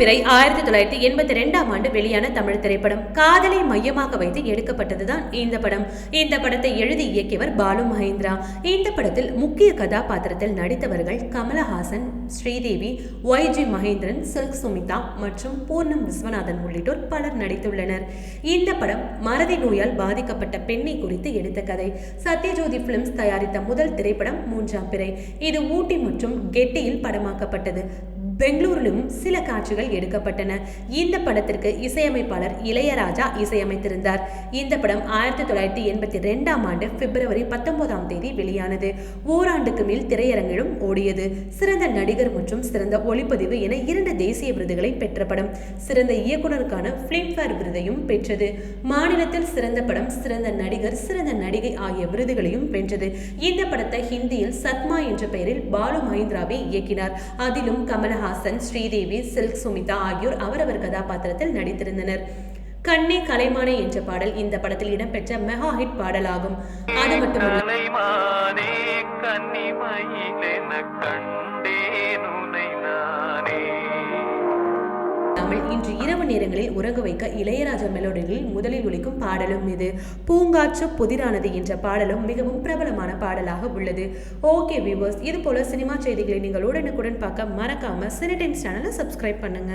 பிறை ஆயிரத்தி தொள்ளாயிரத்தி எண்பத்தி ரெண்டாம் ஆண்டு வெளியான தமிழ் திரைப்படம். காதலை மையமாக வைத்து எடுக்கப்பட்டதுதான் இந்த படம். இந்த படத்தை எழுதி இயக்கியவர் பாலு மகேந்திரா. இந்த படத்தில் முக்கிய கதாபாத்திரத்தில் நடித்தவர்கள் கமலஹாசன் ஸ்ரீதேவி ஒய் ஜி மகேந்திரன் சில்க் சுமிதா மற்றும் பூர்ணம் விஸ்வநாதன் உள்ளிட்டோர் பலர் நடித்துள்ளனர். இந்த படம் மறதி நோயால் பாதிக்கப்பட்ட பெண்ணை குறித்து எடுத்த கதை. சத்யஜோதி பிலிம்ஸ் தயாரித்த முதல் திரைப்படம் மூன்றாம் பிறை. இது ஊட்டி மற்றும் கெட்டியில் படமாக்கப்பட்டது. பெங்களூரிலும் சில காட்சிகள் எடுக்கப்பட்டன. இந்த படத்திற்கு இசையமைப்பாளர் இளையராஜா இசையமைத்திருந்தார். இந்த படம் ஆயிரத்தி தொள்ளாயிரத்தி எண்பத்தி ரெண்டாம் ஆண்டு பிப்ரவரி பத்தொன்பதாம் தேதி வெளியானது. ஓராண்டுக்கு மேல் திரையரங்கிலும் ஓடியது. சிறந்த நடிகர் மற்றும் சிறந்த ஒளிப்பதிவு என இரண்டு தேசிய விருதுகளை பெற்ற படம். சிறந்த இயக்குனருக்கான பிலிம்ஃபேர் விருதையும் பெற்றது. மாநிலத்தில் சிறந்த படம் சிறந்த நடிகர் சிறந்த நடிகை ஆகிய விருதுகளையும் வென்றது இந்த படத்தை ஹிந்தியில் சத்மா என்ற பெயரில் பாலு மஹிந்திராவே இயக்கினார். அதிலும் கமலஹாசன் ஸ்ரீதேவி சில்க் சுமிதா ஆகியோர் அவரவர் கதாபாத்திரத்தில் நடித்திருந்தனர். கண்ணே கலைமானே என்ற பாடல் இந்த படத்தில் இடம்பெற்ற மெகா ஹிட் பாடலாகும். அது மட்டுமல்ல இல்லாமல் இன்று இரவு நேரங்களில் உறங்க வைக்க இளையராஜா மெலோடிகளில் முதலில் ஒழிக்கும் பாடலும் இது. பூங்காற்று புதிரானது என்ற பாடலும் மிகவும் பிரபலமான பாடலாக உள்ளது. ஓகே வியூவர்ஸ் இது போல சினிமா செய்திகளை நீங்கள் உடனுக்குடன் பார்க்க மறக்காம சினி டைம்ஸ் சேனலை சப்ஸ்கிரைப் பண்ணுங்க.